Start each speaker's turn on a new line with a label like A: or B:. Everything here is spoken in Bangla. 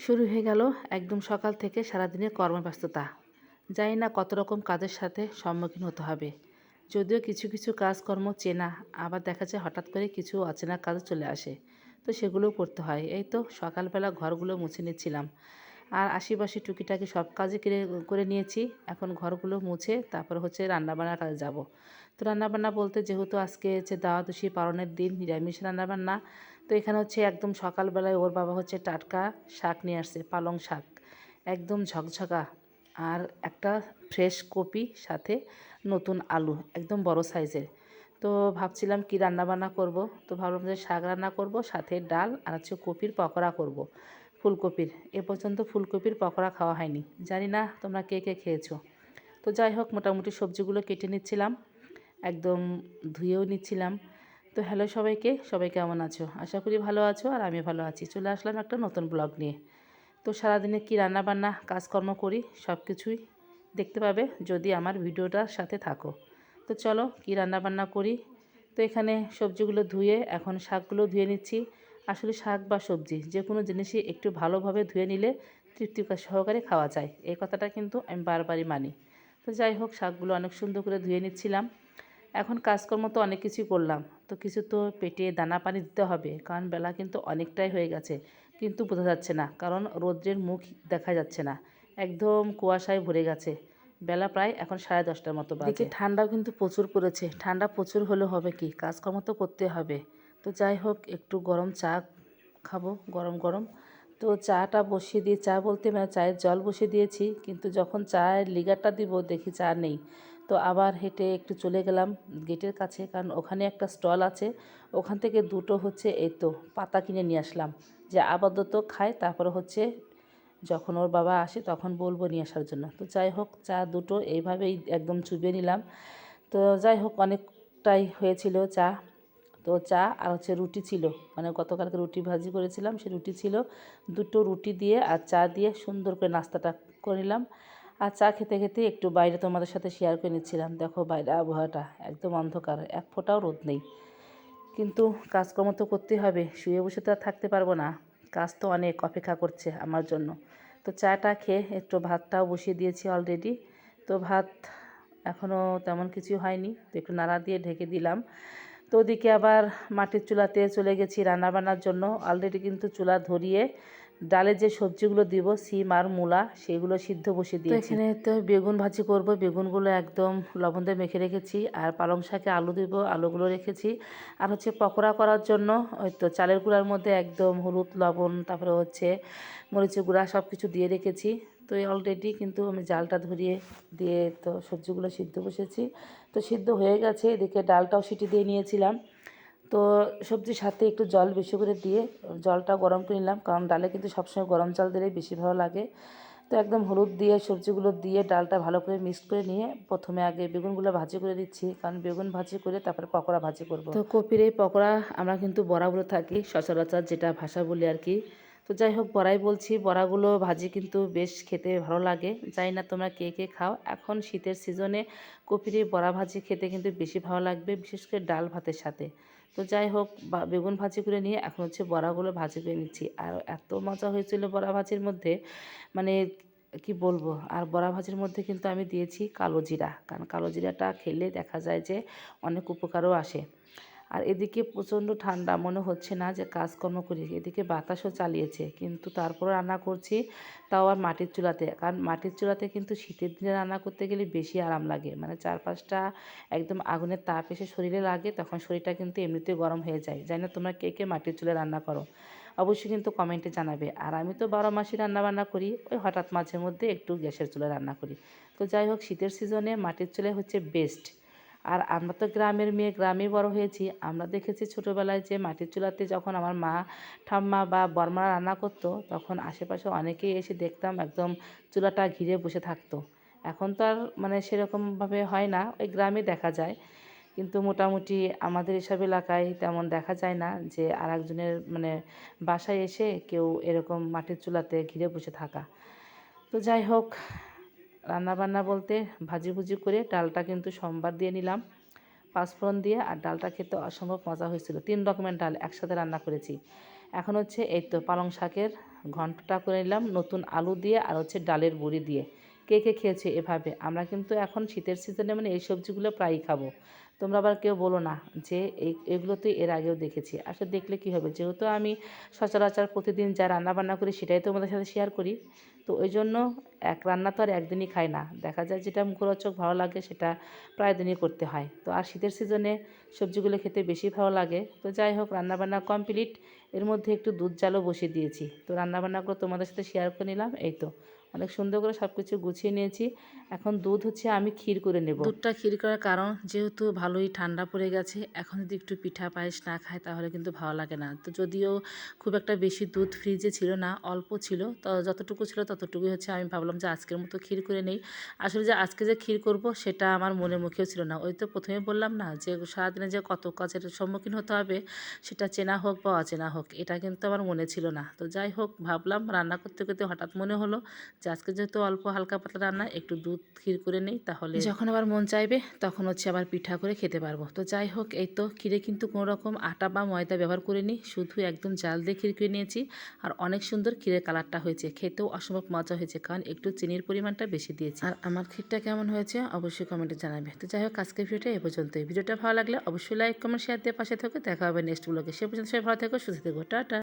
A: শুরু হয়ে গেল একদম সকাল থেকে সারাদিনের কর্মব্যস্ততা। জানি না কত রকম কাজের সাথে সম্মুখীন হতে হবে। যদিও কিছু কিছু কাজকর্ম চেনা, আবার দেখা যায় হঠাৎ করে কিছু অচেনা কাজ চলে আসে। তো সেগুলোও করতে হয়। এই তো সকালবেলা ঘরগুলো মুছে নিচ্ছিলাম। আর আশেপাশে টুকিটাকি সব কাজই করে করে নিয়েছি। এখন ঘরগুলো মুছে তারপর হচ্ছে রান্নাবান্নার কাজে যাব। তো রান্নাবান্না বলতে যেহেতু আজকে হচ্ছে দাওয়াতুষি পালনের দিন, নিরামিষ রান্নাবান্না তো এখানে হচ্ছে একদম সকালবেলায় ওর বাবা হচ্ছে টাটকা শাক নিয়ে আসছে, পালং শাক। একদম ঝকঝকা। আর একটা ফ্রেশ কপি, সাথে নতুন আলু, একদম বড় সাইজের। তো ভাবছিলাম কি রান্না বান্না করব? তো ভাবলাম যে শাক রান্না করব, সাথে ডাল আর হচ্ছে কপির পকোড়া করব, ফুলকপির। এ পর্যন্ত ফুলকপির পকোড়া খাওয়া হয়নি। জানি না তোমরা কে কে খেয়েছো। তো যাই হোক, মোটামুটি সবজিগুলো কেটে নিচ্ছিলাম। একদম ধুয়েও নিচ্ছিলাম। তো হ্যালো সবাইকে, সবাই কেমন আছো? আশা করি ভালো আছো আর আমি ভালো আছি। চলে আসলাম একটা নতুন ব্লগ নিয়ে। তো সারাদিনে কি রান্না বান্না কাজকর্ম করি সব কিছুই দেখতে পাবে যদি আমার ভিডিওটার সাথে থাকো। তো চলো কি রান্না বান্না করি? তো এখানে সবজিগুলো ধুয়ে এখন শাকগুলো ধুয়ে নিচ্ছি। আসলে শাক বা সবজি যে কোনো জিনিসই একটু ভালোভাবে ধুয়ে নিলে তৃপ্তি সহকারে খাওয়া যায়। এই কথাটা কিন্তু আমি বারবারই মানি। তো যাই হোক, শাকগুলো অনেক সুন্দর করে ধুয়ে নিচ্ছিলাম। এখন কাজকর্ম তো অনেক কিছুই করলাম। তো কিছু তো পেটে দানা পানি দিতে হবে, কারণ বেলা কিন্তু অনেকটাই হয়ে গেছে। কিন্তু বোঝা যাচ্ছে না, কারণ রৌদ্রের মুখ দেখা যাচ্ছে না। একদম কুয়াশায় ভরে গেছে। বেলা প্রায় এখন সাড়ে দশটার মতো বাজে। ঠান্ডাও কিন্তু প্রচুর পড়েছে। ঠান্ডা প্রচুর হলে হবে কি? কাজকর্ম তো করতে হবে। তো যাই হোক, একটু গরম চা খাব, গরম গরম। তো চাটা বসিয়ে দিয়ে, চা বলতে মানে চায়ের জল বসিয়ে দিয়েছি। কিন্তু যখন চায়ের লিগারটা দিব, দেখি চা নেই। তো আবার হেঁটে একটু চলে গেলাম গেটের কাছে, কারণ ওখানে একটা স্টল আছে। ওখান থেকে দুটো হচ্ছে এই তো পাতা কিনে নিয়ে আসলাম। যে আপাতত খায়, তারপরে হচ্ছে যখন ওর বাবা আসে তখন বলব নিয়ে আসার জন্য। তো যাই হোক, চা দুটো এইভাবেই একদম চুবিয়ে নিলাম। তো যাই হোক, অনেকটাই হয়েছিল চা। তো চা আর হচ্ছে রুটি ছিল। মানে গতকালকে রুটি ভাজি করেছিলাম, সে রুটি ছিল। দুটো রুটি দিয়ে আর চা দিয়ে সুন্দর করে নাস্তাটা করে নিলাম। আর চা খেতে খেতে একটু বাইরে তোমাদের সাথে শেয়ার করে নিচ্ছিলাম। দেখো বাইরে আবহাওয়াটা একদম অন্ধকার, এক ফোঁটাও রোদ নেই। কিন্তু কাজকর্ম তো করতেই হবে, শুয়ে বসে তো আর থাকতে পারব না। কাজ তো অনেক, অপেক্ষা করছে আমার জন্য। তো চাটা খেয়ে একটু ভাতটাও বসিয়ে দিয়েছি অলরেডি তো ভাত এখনও তেমন কিছু হয়নি, তো একটু নাড়া দিয়ে ঢেকে দিলাম। তো ওদিকে আবার মাটির চুলাতে চলে গেছি রান্নাবান্নার জন্য। অলরেডি কিন্তু চুলা ধরিয়ে ডালে যে সবজিগুলো দিব সিম আর মূলা সেগুলো সিদ্ধ বসিয়ে দিয়েছি। এখানে তো বেগুন ভাজি করব বেগুনগুলো একদম লবণ দিয়ে মেখে রেখেছি আর পালং শাকে আলু দিব আলুগুলো রেখেছি। আর হচ্ছে পকোড়া করার জন্য ওই তো চালের গুঁড়ার মধ্যে একদম হলুদ লবণ তারপরে হচ্ছে মরিচের গুঁড়া সব কিছু দিয়ে রেখেছি। তো অলরেডি কিন্তু আমি জালটা ধরিয়ে দিয়ে তো সবজিগুলো সিদ্ধ বসেছি। তো সিদ্ধ হয়ে গেছে এদিকে ডালটাও সিটি দিয়ে নিয়েছিলাম। তো সবজির সাথে একটু জল বেশি করে দিয়ে জলটা গরম করে নিলাম, কারণ ডালে কিন্তু সবসময় গরম জল দিলেই বেশি ভালো লাগে। তো একদম হলুদ দিয়ে, সবজিগুলো দিয়ে ডালটা ভালো করে মিক্স করে নিয়ে প্রথমে আগে বেগুনগুলো ভাজি করে দিচ্ছি কারণ বেগুন ভাজি করে তারপরে পকোড়া ভাজি করব। তো কপির এই পকোড়া আমরা কিন্তু বড়া বলে থাকি, সচরাচর যেটা ভাষা বলি আর কি। তো যাই হোক বড়াই বলছি। বড়াগুলো ভাজি কিন্তু বেশ খেতে ভালো লাগে। যাই না তোমরা কে কে খাও। এখন শীতের সিজনে কপির বড়া ভাজি খেতে কিন্তু বেশি ভালো লাগবে, বিশেষ করে ডাল ভাতের সাথে। তো যাই হোক বেগুন ভাজি করে নিয়ে এখন হচ্ছে বড়াগুলো ভাজি করে নিচ্ছি। আর এত মজা হয়েছিল বড়া ভাজির মধ্যে মানে কি বলব? আর বড়া ভাজির মধ্যে কিন্তু আমি দিয়েছি কালো জিরা। কারণ কালো জিরাটা খেলে দেখা যায় যে অনেক উপকারও আসে। আর এদিকে প্রচণ্ড ঠান্ডা, মনে হচ্ছে না যে কাজকর্ম করি এদিকে বাতাসও চালিয়েছে, কিন্তু তারপরে রান্না করছি তাও আর মাটির চুলাতে। কারণ মাটির চুলাতে কিন্তু শীতের দিনে রান্না করতে গেলে বেশি আরাম লাগে। মানে চারপাশটা একদম আগুনের তাপ এসে শরীরে লাগে, তখন শরীরটা কিন্তু এমনিতেই গরম হয়ে যায়। জানি না তোমরা কে কে মাটির চুলে রান্না করো। অবশ্যই কিন্তু কমেন্টে জানাবে। আর আমি তো বারো মাসে রান্না বান্না করি, ওই হঠাৎ মাঝে মধ্যে একটু গ্যাসের চুলে রান্না করি। তো যাই হোক, শীতের সিজনে মাটির চুলে হচ্ছে বেস্ট আর আমরা তো গ্রামের মেয়ে গ্রামে বড় হয়েছি। আমরা দেখেছি ছোটোবেলায় যে মাটির চুলাতে যখন আমার মা, ঠাম্মা বা বর্মা রান্না করতো, তখন আশেপাশে অনেকেই এসে দেখতাম একদম চুলাটা ঘিরে বসে থাকতো। এখন তো আর মানে সেরকমভাবে হয় না, ওই গ্রামে দেখা যায়। কিন্তু মোটামুটি আমাদের এসব এলাকায় তেমন দেখা যায় না যে আর একজনের মানে বাসায় এসে কেউ এরকম মাটির চুলাতে ঘিরে বসে থাকা। তো যাই হোক রান্নাবান্না বলতে ভাজি ভুজি করে ডালটা কিন্তু সোমবার দিয়ে নিলাম। পাঁচফোড়ন দিয়ে আর ডালটা খেতে অসম্ভব মজা হয়েছিল। তিন রকমের ডাল একসাথে রান্না করেছি। এখন হচ্ছে এই তো পালং শাকের ঘন্টটা করে নিলাম, নতুন আলু দিয়ে আর হচ্ছে ডালের বড়ি দিয়ে। কে কে খেয়েছে এভাবে? আমরা কিন্তু এখন শীতের সিজনে মানে এই সবজিগুলো প্রায়ই খাব। তোমরা আবার কেউ বলো না যে এই, এগুলো তো এর আগেও দেখেছি। আসলে দেখলে কি হবে? যেহেতু আমি সচরাচর প্রতিদিন যা রান্না বান্না করি সেটাই তোমাদের সাথে শেয়ার করি। তো ওই জন্য এক রান্না তো আর একদিনই খাই না। দেখা যায় যেটা মুখরোচক ভালো লাগে সেটা প্রায় দিনই করতে হয়। তো আর শীতের সিজনে সবজিগুলো খেতে বেশি ভালো লাগে। তো যাই হোক, রান্নাবান্না কমপ্লিট এর মধ্যে একটু দুধ জালও বসিয়ে দিয়েছি। তো রান্নাবান্নাগুলো তোমাদের সাথে শেয়ার করে নিলাম। এই তো। অনেক সুন্দর করে সব কিছু গুছিয়ে নিয়েছি। এখন দুধ হচ্ছে আমি ক্ষীর করে নেব। দুধটা ক্ষীর করার কারণ যেহেতু ভালোই ঠান্ডা পড়ে গেছে, এখন যদি একটু পিঠা পায়েস না খায় তাহলে কিন্তু ভালো লাগে না। তো যদিও খুব একটা বেশি দুধ ফ্রিজে ছিল না, অল্প ছিল, তো যতটুকু ছিল ততটুকুই হচ্ছে আমি ভাবলাম যে আজকের মতো ক্ষীর করে নেই। আসলে যে আজকে যে ক্ষীর করব সেটা আমার মনে মুখেও ছিল না। ওই তো প্রথমে বললাম না যে সারাদিনে যে কত কাজের সম্মুখীন হতে হবে সেটা চেনা হোক বা অচেনা হোক, এটা কিন্তু আমার মনে ছিল না। তো যাই হোক, ভাবলাম রান্না করতে করতে হঠাৎ মনে হলো যে আজকে যেহেতু অল্প হালকা পাতলা রান্না একটু দুধ ক্ষীর করে নেই তাহলে যখন আবার মন চাইবে তখন হচ্ছে আবার পিঠা করে খেতে পারব। তো যাই হোক এই তো ক্ষীরে কিন্তু কোনো রকম আটা বা ময়দা ব্যবহার করিনি শুধু একদম জাল দিয়ে ক্ষীর করে নিয়েছি। আর অনেক সুন্দর ক্ষীরের কালারটা হয়েছে খেতেও অসম্ভব মজা হয়েছে কারণ একটু চিনির পরিমাণটা বেশি দিয়েছি। আর আমার ক্ষীরটা কেমন হয়েছে অবশ্যই কমেন্টে জানাবে। তো যাই হোক আজকের ভিডিওটা এ পর্যন্তই। ভিডিওটা ভালো লাগলে অবশ্যই লাইক কমেন্ট শেয়ার দিয়ে পাশে থেকে। দেখা হবে নেক্সট ব্লগে সে পর্যন্ত সবাই ভালো থেকো সুস্থ থেকো। টাটা।